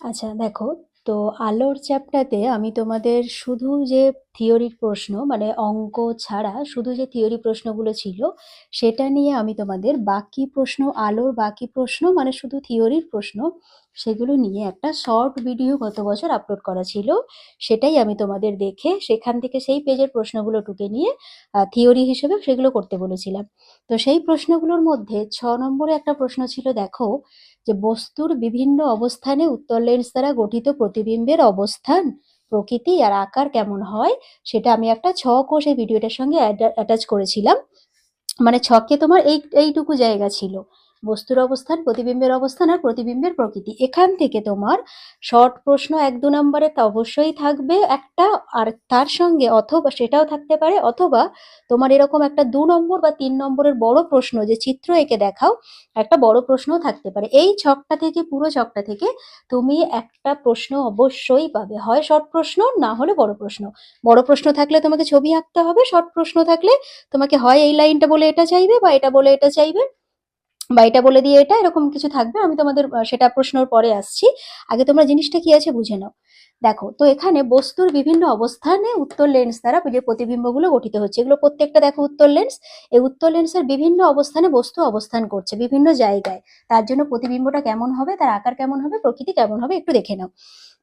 আচ্ছা দেখো, তো আলোর চ্যাপ্টারতে আমি তোমাদের শুধু যে থিওরির প্রশ্ন মানে অঙ্ক ছাড়া শুধু যে থিওরি প্রশ্নগুলো ছিল, সেটা নিয়ে আমি তোমাদের বাকি প্রশ্ন, আলোর বাকি প্রশ্ন মানে শুধু থিওরির প্রশ্ন, সেগুলো নিয়ে একটা শর্ট ভিডিও গত বছর আপলোড করা ছিল। সেটাই আমি তোমাদের দেখে সেখান থেকে সেই পেজের প্রশ্নগুলো টুকে নিয়ে থিওরি হিসেবে সেগুলো করতে বলেছিলাম। তো সেই প্রশ্নগুলোর মধ্যে ছ নম্বরে একটা প্রশ্ন ছিল, দেখো যে বস্তুর বিভিন্ন অবস্থানে উত্তর লেন্স দ্বারা গঠিত প্রতিবিম্বের অবস্থান, প্রকৃতি আর আকার কেমন হয়, সেটা আমি একটা ছক সেই ভিডিওটার সঙ্গে অ্যাটাচ করেছিলাম। মানে ছকে তোমার এই, এইটুকু জায়গা ছিল। বস্তুর অবস্থান, প্রতিবিম্বের অবস্থান আর প্রতিবিম্বের প্রকৃতি। এখান থেকে তোমার শর্ট প্রশ্ন এক দু নম্বরে তা অবশ্যই থাকবে। একটা আর তার সঙ্গে অথবা সেটাও থাকতে পারে, অথবা তোমার এরকম একটা দু নম্বর বা তিন নম্বরের বড় প্রশ্ন যে চিত্র এঁকে দেখাও, একটা বড় প্রশ্ন থাকতে পারে। এই ছকটা থেকে, পুরো ছকটা থেকে তুমি একটা প্রশ্ন অবশ্যই পাবে। হয় শর্ট প্রশ্ন, না হলে বড় প্রশ্ন। বড় প্রশ্ন থাকলে তোমাকে ছবি আঁকতে হবে, শর্ট প্রশ্ন থাকলে তোমাকে হয় এই লাইনটা বলে এটা চাইবে বা এটা বলে এটা চাইবে। বা এটা বলে দিয়ে এটা এরকম কিছু থাকবে, আমি তোমাদের সেটা প্রশ্নর পরে আসছি। আগে তোমরা জিনিসটা কি আছে বুঝে নাও। দেখো, তো এখানে বস্তুর বিভিন্ন অবস্থানে উত্তর লেন্স দ্বারা যে প্রতিবিম্বগুলো গঠিত হচ্ছে, এগুলো প্রত্যেকটা দেখো উত্তর লেন্স এই উত্তর লেন্সের বিভিন্ন অবস্থানে বস্তু অবস্থান করছে বিভিন্ন জায়গায়। তার জন্য প্রতিবিম্বটা কেমন হবে, তার আকার কেমন হবে, প্রকৃতি কেমন হবে একটু দেখে নাও।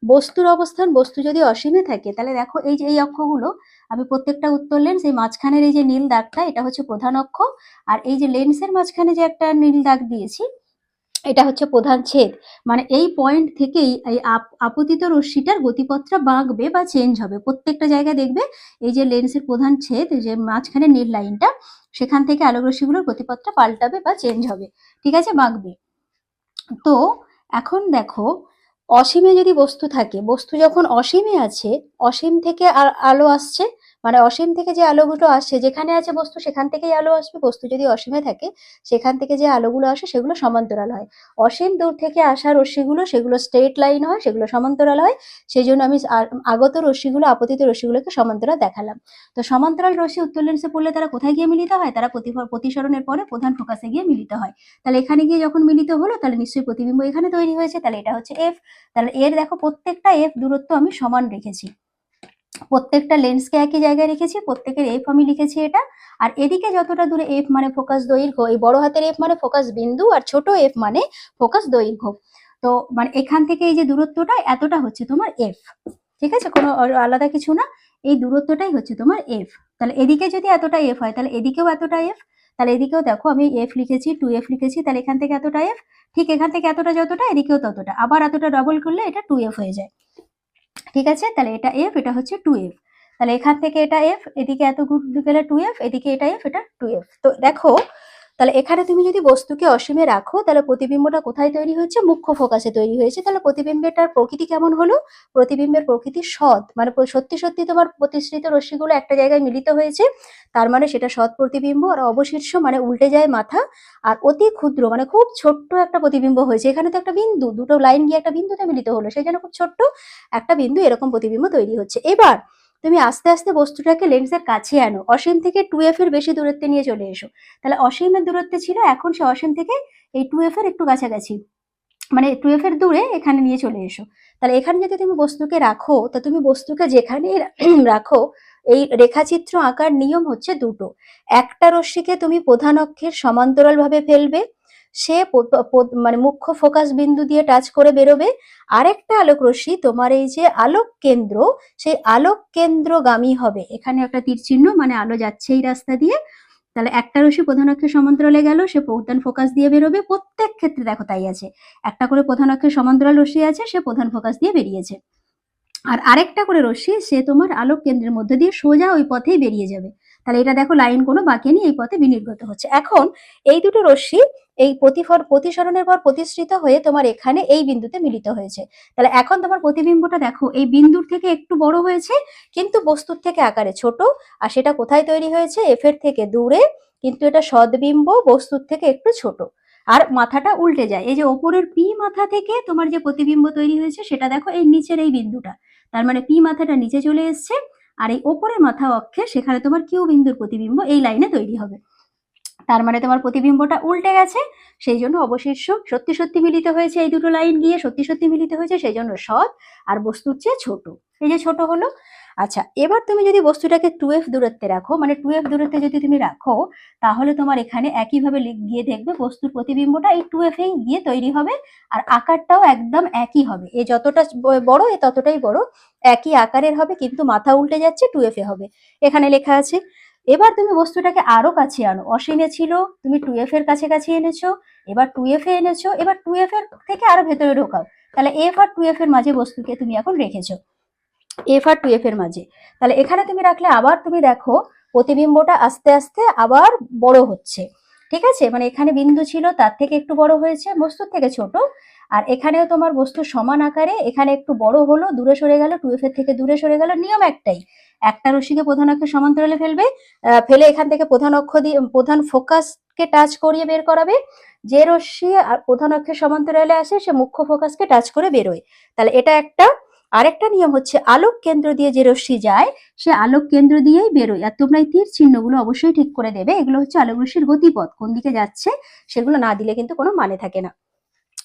বস্তুর অবস্থান, বস্তু যদি অসীমে থাকে, তাহলে দেখো এই যে এই অক্ষগুলো, আমি প্রত্যেকটা উত্তর লেন্স এই মাঝখানের এই যে নীল দাগটা, এটা হচ্ছে প্রধান অক্ষ, আর এই যে লেন্সের মাঝখানে যে একটা নীল দাগ দিয়েছি এটা হচ্ছে প্রধান ছেদ। মানে এই পয়েন্ট থেকেই এই আপতিত রশ্মিটার গতিপথটা বাঁকবে বা চেঞ্জ হবে। প্রত্যেকটা জায়গায় দেখবে এই যে লেন্সের প্রধান ছেদ যে মাঝখানে নীল লাইনটা সেখান থেকে আলোক রশ্মিগুলোর গতিপথটা পাল্টাবে বা চেঞ্জ হবে। ঠিক আছে? বাঁকবে। তো এখন দেখো, অসীমে যদি বস্তু থাকে, বস্তু যখন অসীমে আছে, অসীম থেকে আলো আসছে মানে অসীম থেকে যে আলোগুলো আসছে, যেখানে আছে বস্তু সেখান থেকেই আলো আসবে, বস্তু যদি অসীমে থাকে, সেখান থেকে যে আলোগুলো আসে সেগুলো সমান্তরাল হয়। অসীম দূর থেকে আসা রশ্মিগুলো সেগুলো স্ট্রেট লাইন হয়, সেগুলো সমান্তরাল হয়। সেই জন্য আমি আগত রশ্মিগুলো, আপতিত রশ্মিগুলোকে সমান্তরাল দেখালাম। তো সমান্তরাল রশ্মি উত্তর লেন্সে পড়লে তারা কোথায় গিয়ে মিলিত হয়? তারা প্রতিসরণের পরে প্রধান ফোকাসে গিয়ে মিলিত হয়। তাহলে এখানে গিয়ে যখন মিলিত হলো, তাহলে নিশ্চয়ই প্রতিবিম্ব এখানে তৈরি হয়েছে। তাহলে এটা হচ্ছে এফ তাহলে এর দেখো প্রত্যেকটা এফ দূরত্ব আমি সমান রেখেছি। প্রত্যেকটা লেন্সকে একই জায়গায় রেখেছি, প্রত্যেকের এফ আমি লিখেছি এটা। আর এদিকে যতটা দূরে এফ মানে ফোকাস দৈর্ঘ্য, এই বড় হাতের এফ মানে ফোকাস বিন্দু আর ছোট এফ মানে ফোকাস দৈর্ঘ্য। তো মানে এখান থেকে এই যে দূরত্বটা, এতটা হচ্ছে তোমার এফ ঠিক আছে? কোনো আলাদা কিছু না। এই দূরত্বটাই হচ্ছে তোমার এফ তাহলে এদিকে যদি এতটা এফ হয়, তাহলে এদিকেও এতটা এফ তাহলে এদিকেও দেখো আমি এফ লিখেছি টু এফ লিখেছি, তাহলে এখান থেকে এতটা এফ ঠিক এখান থেকে এতটা যতটা, এদিকেও ততটা। আবার এতটা ডবল করলে এটা টু এফ হয়ে যায়। ঠিক আছে? তাহলে এটা এফ এটা হচ্ছে টু এফ তাহলে এখান থেকে এটা এফ এদিকে এত গেলে টু এফ এদিকে এটা এফ এটা টু এফ তো দেখো তাহলে এখানে তুমি যদি বস্তুকে অসীমে রাখো, তাহলে প্রতিবিম্বটা কোথায় তৈরি হয়েছে? মুখ্য ফোকাসে তৈরি হয়েছে। তাহলে প্রতিবিম্বেটার প্রকৃতি কেমন হলো? প্রতিবিম্বের প্রকৃতি সৎ। মানে সত্যি সত্যি তোমার প্রতিশ্রিত রশ্মিগুলো একটা জায়গায় মিলিত হয়েছে। তার মানে সেটা সৎ প্রতিবিম্ব আর অবশীর্ষ মানে উল্টে যায় মাথা। আর অতি ক্ষুদ্র মানে খুব ছোট্ট একটা প্রতিবিম্ব হয়েছে। এখানে তো একটা বিন্দু, দুটো লাইন গিয়ে একটা বিন্দুতে মিলিত হলো। সেই জন্য খুব ছোট্ট একটা বিন্দু এরকম প্রতিবিম্ব তৈরি হচ্ছে। এবার তুমি আস্তে আস্তে বস্তুটাকে লেন্সের কাছে আনো। অসীম থেকে টু এফ এর বেশি দূরত্বে নিয়ে চলে এসো। তাহলে অসীমের দূরত্বে ছিল, এখন সে অসীম থেকে এই টু এফ এর একটু কাছাকাছি। মানে টু এফ এর দূরে এখানে নিয়ে চলে এসো। তাহলে এখানে যদি তুমি বস্তুকে রাখো, তা তুমি বস্তুকে যেখানে রাখো, এই রেখাচিত্র আঁকার নিয়ম হচ্ছে দুটো। একটা রশ্মিকে তুমি প্রধান অক্ষের সমান্তরাল ভাবে ফেলবে সে মানে মুখ্য ফোকাস বিন্দু দিয়ে টাচ করে বেরোবে। আরেকটা আলোক রশ্মি, তোমার এই যে আলোক কেন্দ্র, সেই আলোক কেন্দ্রগামী হবে। এখানে একটা তীর চিহ্ন মানে আলো যাচ্ছে এই রাস্তা দিয়ে। তাহলে একটা রশ্মি প্রধান অক্ষের সমান্তরালে গেল, সে প্রধান ফোকাস দিয়ে বেরোবে। প্রত্যেক ক্ষেত্রে দেখো তাই আছে। একটা করে প্রধান অক্ষের সমান্তরাল রশ্মি আছে, সে প্রধান ফোকাস দিয়ে বেরিয়েছে। আর আরেকটা করে রশ্মি, সে তোমার আলোক কেন্দ্রের মধ্যে দিয়ে সোজা ওই পথেই বেরিয়ে যাবে। তাহলে এটা দেখো লাইন কোনো বাকি নেই এই পথে বিনির্গত হচ্ছে। এখন এই দুটো রশ্মি এই প্রতিফর প্রতিসরণের পর প্রতিশ্রিত হয়ে তোমার এখানে এই বিন্দুতে মিলিত হয়েছে। তাহলে এখন তোমার প্রতিবিম্বটা দেখো, এই বিন্দুর থেকে একটু বড় হয়েছে, কিন্তু বস্তুর থেকে আকারে ছোট, আর সেটা কোথায় তৈরি হয়েছে? এফের থেকে দূরে, কিন্তু এটা সদ্বিম্ব, বস্তুর থেকে একটু ছোট। আর মাথাটা উল্টে যায়, এই যে ওপরের পি মাথা থেকে তোমার যে প্রতিবিম্ব তৈরি হয়েছে, সেটা দেখো এই নিচের এই বিন্দুটা। তার মানে পি মাথাটা নিচে চলে এসছে, আর এই ওপরের মাথা অক্ষে সেখানে তোমার কিউ বিন্দুর প্রতিবিম্ব এই লাইনে তৈরি হবে। তার মানে তোমার প্রতিবিম্বটা উল্টে গেছে, সেই জন্য অবশিষ্ট সত্যি সত্যি মিলিত হয়েছে এই দুটো লাইন গিয়ে, সত্যি সত্যি মিলিত হয়েছে, সেই জন্য সৎ আর বস্তুর চেয়ে ছোট। এই যে ছোট হলো। আচ্ছা এবার তুমি যদি বস্তুটাকে টু এফ দূরত্বে রাখো মানে টু এফ দূরত্বে যদি তুমি রাখো, তাহলে তোমার এখানে একইভাবে গিয়ে দেখবে বস্তুর প্রতিবিম্বটা এই টু এফ এই গিয়ে তৈরি হবে আর আকারটাও একদম একই হবে। এ যতটা বড়, এ ততটাই বড়। একই আকারের হবে, কিন্তু মাথা উল্টে যাচ্ছে টু এফ এ হবে। এখানে লেখা আছে এবার তুমি বস্তুটাকে আরও কাছে আনো। অসীমে ছিল, তুমি টু এফ এর কাছে কাছে এনেছো, এবার টু এফ এ এনেছো, এবার টু এফ এর থেকে আরও ভেতরে ঢোকাও। তাহলে এফ আর টু এফ এর মাঝে বস্তুকে তুমি এখন রেখেছো। এফ আর টু এফ এর মাঝে। তাহলে এখানে তুমি রাখলে আবার তুমি দেখো, প্রতিবিম্বটা আস্তে আস্তে আবার বড় হচ্ছে। ঠিক আছে? মানে এখানে বিন্দু ছিল, তার থেকে একটু বড় হয়েছে, বস্তুর থেকে ছোট। আর এখানেও তোমার বস্তু সমান আকারে, এখানে একটু বড় হলো, দূরে সরে গেল টু এফ এর থেকে দূরে সরে গেল, নিয়ম একটাই। একটা রশ্মিকে প্রধান অক্ষের সমান্তরালে ফেলবে ফেলে এখান থেকে প্রধান অক্ষ দিয়ে, প্রধান ফোকাসকে টাচ করিয়ে বের করাবে। যে রশ্মি প্রধান অক্ষের সমান্তরালে আসে, সে মুখ্য ফোকাসকে টাচ করে বেরোয়। তাহলে এটা একটা, আরেকটা নিয়ম হচ্ছে আলোক কেন্দ্র দিয়ে যে রশ্মি যায়, সে আলোক কেন্দ্র দিয়েই বেরোয়। আর তোমরা এই তীর চিহ্নগুলো অবশ্যই ঠিক করে দেবে। এগুলো হচ্ছে আলোক রশ্মির গতিপথ, কোন দিকে যাচ্ছে সেগুলো না দিলে কিন্তু কোনো মানে থাকে না।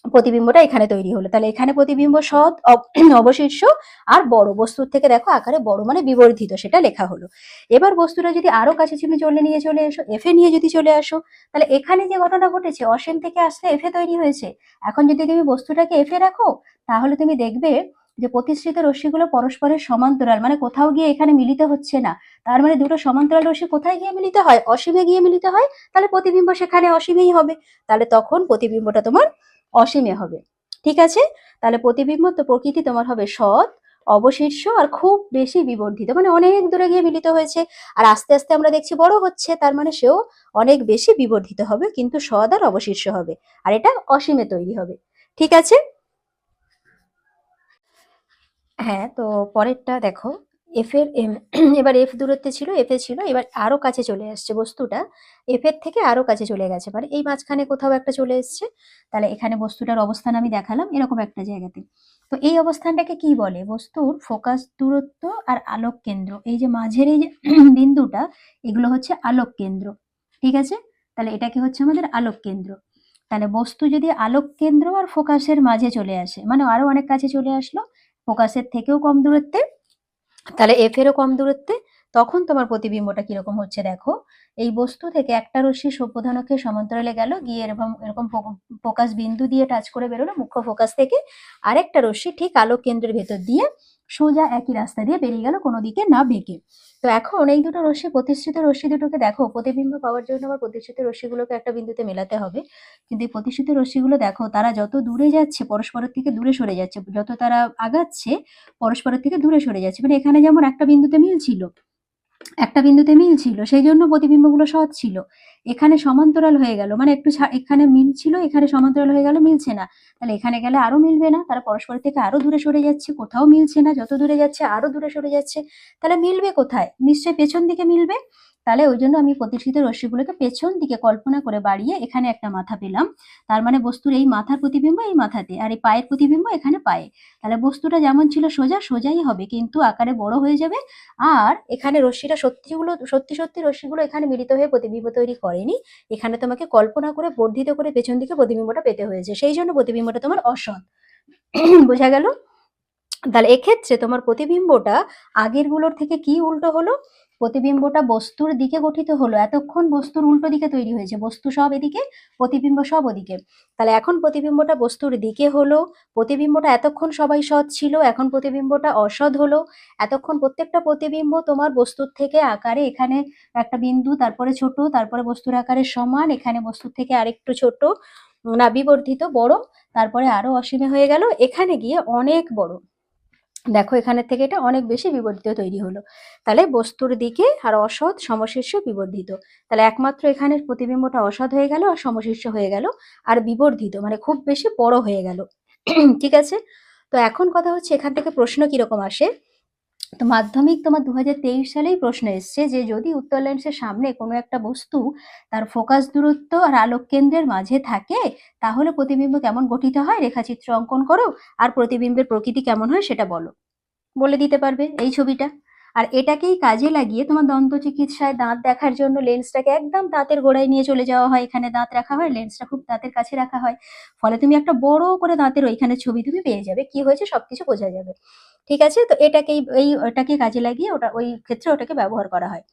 প্রতিবিম্বটা এখানে তৈরি হলো। তাহলে এখানে প্রতিবিম্ব সৎ, অব- অবশিষ্ট আর বড় বস্তুর থেকে দেখো আকারে বড় মানে বিবর্ধিত সেটা লেখা হলো। এবার বস্তুটা যদি আরও কাছে চিহ্ন চলে নিয়ে চলে এসো এফে নিয়ে যদি চলে আসো, তাহলে এখানে যে ঘটনা ঘটেছে, অসীম থেকে আসলে এফে তৈরি হয়েছে। এখন যদি তুমি বস্তুটাকে এফে রাখো, তাহলে তুমি দেখবে যে প্রতিষ্ঠিত রশ্মিগুলো পরস্পরের সমান্তরাল মানে কোথাও গিয়ে এখানে মিলিত হচ্ছে না। তার মানে দুটো সমান্তরাল রশ্মি কোথায় গিয়ে মিলিত হয়? অসীমে গিয়ে মিলিত হয়? তাহলে প্রতিবিম্ব সেখানে অসীমেই হবে। তাহলে তখন প্রতিবিম্বটা তোমার অসীমে হবে। ঠিক আছে? তাহলে প্রতিবিম্ব তো প্রকৃতি তোমার হবে সৎ অবশীর্ষ আর খুব বেশি বিবর্ধিত। মানে অনেক দূরে গিয়ে মিলিত হয়েছে আর আস্তে আস্তে আমরা দেখছি বড় হচ্ছে, তার মানে সেও অনেক বেশি বিবর্ধিত হবে, কিন্তু সৎ আর অবশীর্ষ হবে আর এটা অসীমে তৈরি হবে। ঠিক আছে? হ্যাঁ তো পরেরটা দেখো। এফ এর এবার এফ দূরত্বে ছিল এফ ছিল, এবার আরও কাছে চলে আসছে বস্তুটা। এফ এর থেকে আরও কাছে চলে গেছে মানে এই মাঝখানে কোথাও একটা চলে এসছে। তাহলে এখানে বস্তুটার অবস্থান আমি দেখালাম এরকম একটা জায়গাতে। তো এই অবস্থানটাকে কি বলে? বস্তুর ফোকাস দূরত্ব আর আলোক কেন্দ্র। এই যে মাঝের এই যে বিন্দুটা, এগুলো হচ্ছে আলোক কেন্দ্র। ঠিক আছে? তাহলে এটাকে হচ্ছে আমাদের আলোক কেন্দ্র। তাহলে বস্তু যদি আলোক কেন্দ্র আর ফোকাসের মাঝে চলে আসে মানে আরও অনেক কাছে চলে আসলো, ফোকাসের থেকেও কম দূরত্বে তাহলে এফ এরও কম দূরত্বে, তখন তোমার প্রতিবিম্বটা কীরকম হচ্ছে দেখো। এই বস্তু থেকে একটা রশ্মি সভ্যধানকে সমান্তরালে গেল, গিয়ে এরকম এরকম ফোকাস বিন্দু দিয়ে টাচ করে বেরোলো, মুখ্য ফোকাস থেকে আরেকটা রশ্মি ঠিক আলোক কেন্দ্রের ভেতর দিয়ে সোজা একই রাস্তা দিয়ে বেরিয়ে গেল কোনো দিকে না বেঁকে। তো এখন এই দুটো রশ্মি, প্রতিষ্ঠিত রশ্মি দুটোকে দেখো, প্রতিবিম্ব পাওয়ার জন্য আবার প্রতিষ্ঠিত রশ্মিগুলোকে একটা বিন্দুতে মেলাতে হবে। কিন্তু এই প্রতিষ্ঠিত রশ্মিগুলো দেখো, তারা যত দূরে যাচ্ছে, পরস্পরের থেকে দূরে সরে যাচ্ছে, যত তারা আগাচ্ছে, পরস্পরের থেকে দূরে সরে যাচ্ছে। মানে এখানে যেমন একটা বিন্দুতে মিল ছিল, একটা বিন্দুতে মিল ছিল, সেই জন্য প্রতিবিম্বগুলো সৎ ছিল। এখানে সমান্তরাল হয়ে গেল। মানে একটু এখানে মিল ছিল, এখানে সমান্তরাল হয়ে গেল, মিলছে না। তাহলে এখানে গেলে আরও মিলবে না তারা পরস্পর থেকে আরও দূরে সরে যাচ্ছে, কোথাও মিলছে না। যত দূরে যাচ্ছে, আরও দূরে সরে যাচ্ছে। তাহলে মিলবে কোথায়? নিশ্চয়ই পেছন দিকে মিলবে। তাহলে ওই জন্য আমি প্রতিষ্ঠিত রশ্মিগুলোকে পেছন দিকে কল্পনা করে বাড়িয়ে এখানে একটা মাথা পেলাম। তার মানে বস্তুর এই মাথার প্রতিবিম্ব এই মাথাতে, আর এই পায়ের প্রতিবিম্ব এখানে পায়ে। তাহলে বস্তুটা যেমন ছিল সোজা, সোজাই হবে, কিন্তু আকারে বড় হয়ে যাবে। আর এখানে রশ্মিটা সত্যিগুলো, সত্যি সত্যি রশ্মিগুলো এখানে মিলিত হয়ে প্রতিবিম্ব তৈরি করেনি। এখানে তোমাকে কল্পনা করে, বর্ধিত করে পেছন দিকে প্রতিবিম্বটা পেতে হয়েছে। সেই জন্য প্রতিবিম্বটা তোমার অসৎ। বোঝা গেল? তাহলে এক্ষেত্রে তোমার প্রতিবিম্বটা আগেরগুলোর থেকে কি উল্টো হলো? প্রতিবিম্বটা বস্তুর দিকে গঠিত হলো, এতক্ষণ বস্তুর উল্টো দিকে তৈরি হয়েছে, বস্তু সব এদিকে, প্রতিবিম্ব সব ওদিকে। তাহলে এখন প্রতিবিম্বটা বস্তুর দিকে হলো, প্রতিবিম্বটা এতক্ষণ সবাই সৎ ছিল, এখন প্রতিবিম্বটা অসৎ হলো, এতক্ষণ প্রত্যেকটা প্রতিবিম্ব তোমার বস্তুর থেকে আকারে এখানে একটা বিন্দু, তারপরে ছোট, তারপরে বস্তুর আকারে সমান, এখানে বস্তুর থেকে আরেকটু ছোট না বিবর্ধিত বড়, তারপরে আরও অসীমে হয়ে গেল, এখানে গিয়ে অনেক বড়। দেখো এখানের থেকে এটা অনেক বেশি বিবর্ধিত তৈরি হলো। তাহলে বস্তুর দিকে আর অসৎ সমশীর্ষ বিবর্ধিত। তাহলে একমাত্র এখানের প্রতিবিম্বটা অসৎ হয়ে গেল আর সমশীর্ষ হয়ে গেল আর বিবর্ধিত মানে খুব বেশি বড় হয়ে গেল। ঠিক আছে? তো এখন কথা হচ্ছে এখান থেকে প্রশ্ন কীরকম আসে? তো মাধ্যমিক তোমার দু হাজার তেইশ সালেই প্রশ্ন এসছে যে যদি উত্তর লেন্সের সামনে কোনো একটা বস্তু তার ফোকাস দূরত্ব আর আলোক কেন্দ্রের মাঝে থাকে, তাহলে প্রতিবিম্ব কেমন গঠিত হয়? রেখাচিত্র অঙ্কন করো আর প্রতিবিম্বের প্রকৃতি কেমন হয় সেটা বলো। বলে দিতে পারবে এই ছবিটা। আর এটাকেই কাজে লাগিয়ে তোমার দন্ত চিকিৎসায় দাঁত দেখার জন্য লেন্সটাকে একদম দাঁতের গোড়ায় নিয়ে চলে যাওয়া হয়। এখানে দাঁত রাখা হয়, লেন্সটা খুব দাঁতের কাছে রাখা হয়। ফলে তুমি একটা বড় করে দাঁতের ওইখানে ছবি তুমি পেয়ে যাবে। কি হয়েছে সবকিছু বোঝা যাবে। ঠিক আছে? তো এটাকেই, এই ওটাকে কাজে লাগিয়ে ওটা, ওই ক্ষেত্রে ওটাকে ব্যবহার করা হয়।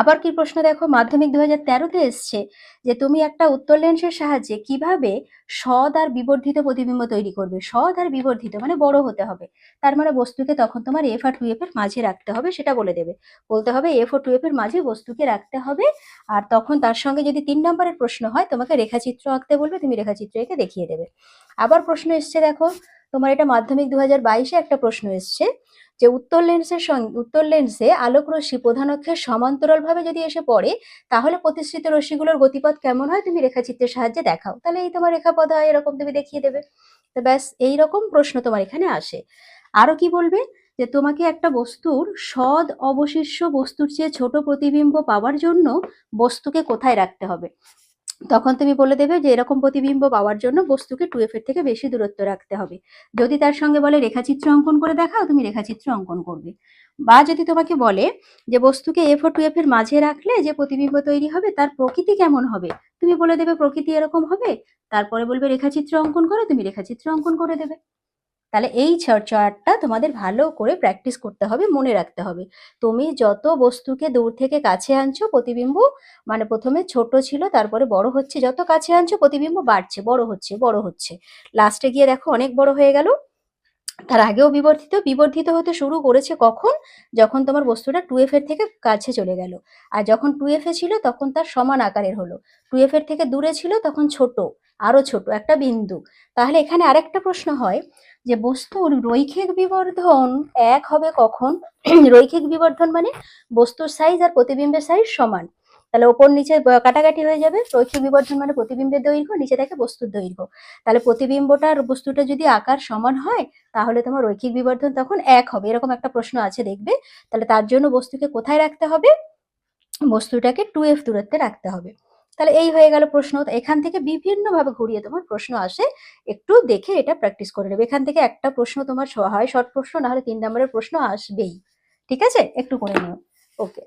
আবার কি প্রশ্ন দেখো? মাধ্যমিক দু হাজার তেরোতে এসছে যে, তুমি একটা উত্তর লেন্সের সাহায্যে কীভাবে সদ আর বিবর্ধিত প্রতিবিম্ব তৈরি করবে? সদ আর বিবর্ধিত মানে বড় হতে হবে। তার মানে বস্তুকে তখন তোমার এফ আর টু এফ এর মাঝে রাখতে হবে, সেটা বলে দেবে। বলতে হবে এফ ও টু এফ এর মাঝে বস্তুকে রাখতে হবে, আর তখন তার সঙ্গে যদি তিন নম্বরের প্রশ্ন হয়, তোমাকে রেখাচিত্র আঁকতে বলবে, তুমি রেখাচিত্র এঁকে দেখিয়ে দেবে। আবার প্রশ্ন এসছে দেখো তোমার এটা মাধ্যমিক দু হাজার বাইশে একটা প্রশ্ন এসছে যে উত্তর লেন্সের সঙ্গে, উত্তর লেন্সে আলোক রশ্মি প্রধান অক্ষের সমান্তরালভাবে যদি এসে পড়ে, তাহলে প্রতিষ্ঠিত রশ্মিগুলোর গতিপথ কেমন হয় তুমি রেখাচিত্রের সাহায্যে দেখাও। তাহলে এই তোমার রেখাপথ হয়, এরকম তুমি দেখিয়ে দেবে। তো ব্যাস, এইরকম প্রশ্ন তোমার এখানে আসে। আরও কি বলবে? যে তোমাকে একটা বস্তুর সদ অবশিষ্ট বস্তুর চেয়ে ছোট প্রতিবিম্ব পাওয়ার জন্য বস্তুকে কোথায় রাখতে হবে? তখন তুমি বলে দেবে যে এরকম প্রতিবিম্ব পাওয়ার জন্য বস্তুকে টু এফ এর থেকে বেশি দূরত্ব রাখতে হবে। যদি তার সঙ্গে বলে রেখাচিত্র অঙ্কন করে দেখাও, তুমি রেখাচিত্র অঙ্কন করবে। বা যদি তোমাকে বলে যে বস্তুকে এফ ও টু এফ এর মাঝে রাখলে যে প্রতিবিম্ব তৈরি হবে, তার প্রকৃতি কেমন হবে? তুমি বলে দেবে প্রকৃতি এরকম হবে, তারপরে বলবে রেখাচিত্র অঙ্কন করো, তুমি রেখাচিত্র অঙ্কন করে দেবে। তাহলে এই চার্টটা তোমাদের ভালো করে প্র্যাকটিস করতে হবে, মনে রাখতে হবে। তুমি যত বস্তুকে দূর থেকে কাছে আনছো, প্রতিবিম্ব মানে প্রথমে ছোট ছিল, তারপরে বড় হচ্ছে, যত কাছে আনছো, প্রতিবিম্ব বাড়ছে, বড় হচ্ছে বড় হচ্ছে। লাস্টে গিয়ে দেখো অনেক বড় হয়ে গেল। তার আগেও বিবর্ধিত বিবর্ধিত হতে শুরু করেছে কখন? যখন তোমার বস্তুটা টু এফ এর থেকে কাছে চলে গেল। আর যখন টু এফ এ ছিল, তখন তার সমান আকারের হলো। টু এফ এর থেকে দূরে ছিল, তখন ছোট, আরও ছোট, একটা বিন্দু। তাহলে এখানে আরেকটা প্রশ্ন হয় যে বস্তুর রৈখিক বিবর্ধন এক হবে কখন? রৈখিক বিবর্ধন মানে বস্তুর সাইজ আর প্রতিবিম্বের সাইজ সমান। তাহলে ওপর নিচে কাটাকাটি হয়ে যাবে। রৈখিক বিবর্ধন মানে প্রতিবিম্বের দৈর্ঘ্য, নিচে থাকে বস্তুর দৈর্ঘ্য। তাহলে প্রতিবিম্বটার বস্তুটা যদি আকার সমান হয়, তাহলে তোমার রৈখিক বিবর্ধন তখন এক হবে। এরকম একটা প্রশ্ন আছে, দেখবে? তাহলে তার জন্য বস্তুকে কোথায় রাখতে হবে? বস্তুটাকে টু এফ দূরত্বে রাখতে হবে। তাহলে এই হয়ে গেল প্রশ্ন। এখান থেকে বিভিন্নভাবে ঘুরিয়ে তোমার প্রশ্ন আসে। একটু দেখে এটা প্র্যাকটিস করে নেবে। এখান থেকে একটা প্রশ্ন তোমার হয় শর্ট প্রশ্ন না হলে তিন নম্বরের প্রশ্ন আসবেই। ঠিক আছে? একটু করে নিও। ওকে